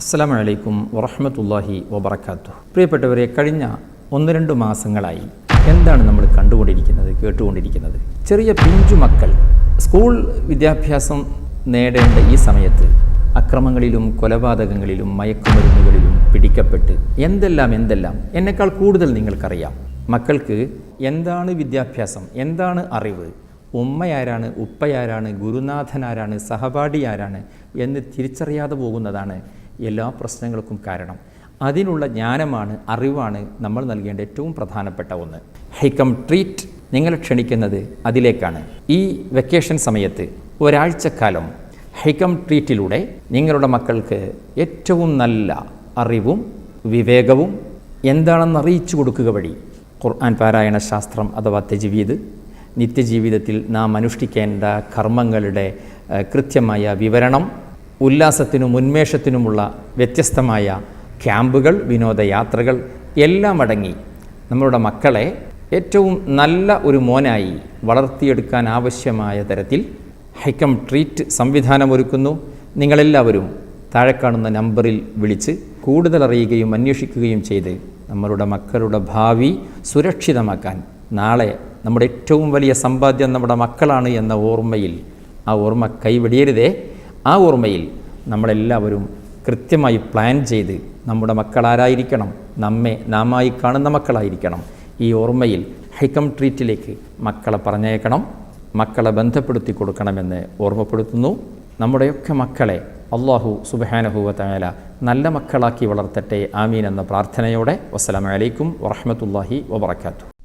അസ്സാം വലൈക്കും വറഹമത്തല്ലാഹി വബർക്കാത്തു പ്രിയപ്പെട്ടവരെ കഴിഞ്ഞ ഒന്ന് രണ്ട് മാസങ്ങളായി എന്താണ് നമ്മൾ കണ്ടുകൊണ്ടിരിക്കുന്നത് കേട്ടുകൊണ്ടിരിക്കുന്നത്? ചെറിയ പിഞ്ചു മക്കൾ സ്കൂൾ വിദ്യാഭ്യാസം നേടേണ്ട ഈ സമയത്ത് അക്രമങ്ങളിലും കൊലപാതകങ്ങളിലും മയക്കുമരുന്നുകളിലും പിടിക്കപ്പെട്ട് എന്തെല്ലാം എന്തെല്ലാം എന്നെക്കാൾ കൂടുതൽ നിങ്ങൾക്കറിയാം. മക്കൾക്ക് എന്താണ് വിദ്യാഭ്യാസം എന്താണ് അറിവ് ഉമ്മയാരാണ് ഉപ്പയാരാണ് ഗുരുനാഥനാരാണ് സഹപാഠി ആരാണ് എന്ന് തിരിച്ചറിയാതെ പോകുന്നതാണ് എല്ലാ പ്രശ്നങ്ങൾക്കും കാരണം. അതിനുള്ള ജ്ഞാനമാണ് അറിവാണ് നമ്മൾ നൽകേണ്ട ഏറ്റവും പ്രധാനപ്പെട്ട ഒന്ന്. ഹൈക്കം ട്രീറ്റ് നിങ്ങൾ ക്ഷണിക്കുന്നത് അതിലേക്കാണ്. ഈ വെക്കേഷൻ സമയത്ത് ഒരാഴ്ചക്കാലം ഹൈക്കം ട്രീറ്റിലൂടെ നിങ്ങളുടെ മക്കൾക്ക് ഏറ്റവും നല്ല അറിവും വിവേകവും എന്താണെന്ന് അറിയിച്ചു കൊടുക്കുക വഴി. ഖുർആൻ പാരായണ ശാസ്ത്രം അഥവാ തെജ്വീദ്. നിത്യജീവിതത്തിൽ നാം അനുഷ്ഠിക്കേണ്ട കർമ്മങ്ങളുടെ കൃത്യമായ വിവരണം ഉല്ലാസത്തിനും ഉന്മേഷത്തിനുമുള്ള വ്യത്യസ്തമായ ക്യാമ്പുകൾ വിനോദയാത്രകൾ എല്ലാം അടങ്ങി. നമ്മളുടെ മക്കളെ ഏറ്റവും നല്ല ഒരു മോനായി വളർത്തിയെടുക്കാൻ ആവശ്യമായ തരത്തിൽ ഹൈക്കം ട്രീറ്റ് സംവിധാനം ഒരുക്കുന്നു. നിങ്ങളെല്ലാവരും താഴെ കാണുന്ന നമ്പറിൽ വിളിച്ച് കൂടുതൽ അറിയുകയും അന്വേഷിക്കുകയും ചെയ്ത് നമ്മളുടെ മക്കളുടെ ഭാവി സുരക്ഷിതമാക്കാൻ നാളെ നമ്മുടെ ഏറ്റവും വലിയ സമ്പാദ്യം നമ്മുടെ മക്കളാണ് എന്ന ഓർമ്മയിൽ ആ ഓർമ്മ കൈവെടിയരുതേ ആ ഓർമ്മയിൽ നമ്മളെല്ലാവരും കൃത്യമായി പ്ലാൻ ചെയ്ത് നമ്മുടെ മക്കളാരായിരിക്കണം. നമ്മെ നാമായി കാണുന്ന മക്കളായിരിക്കണം. ഈ ഓർമ്മയിൽ ഹൈക്കം ട്രീറ്റിലേക്ക് മക്കളെ പറഞ്ഞേക്കണം മക്കളെ ബന്ധപ്പെടുത്തി കൊടുക്കണമെന്ന് ഓർമ്മപ്പെടുത്തുന്നു. നമ്മുടെയൊക്കെ മക്കളെ അള്ളാഹു സുബഹാനഹുവല നല്ല മക്കളാക്കി വളർത്തട്ടെ. ആമീൻ എന്ന പ്രാർത്ഥനയോടെ. വസ്സലാമലൈക്കും വറഹമത്തല്ലാഹി വബർക്കാത്തു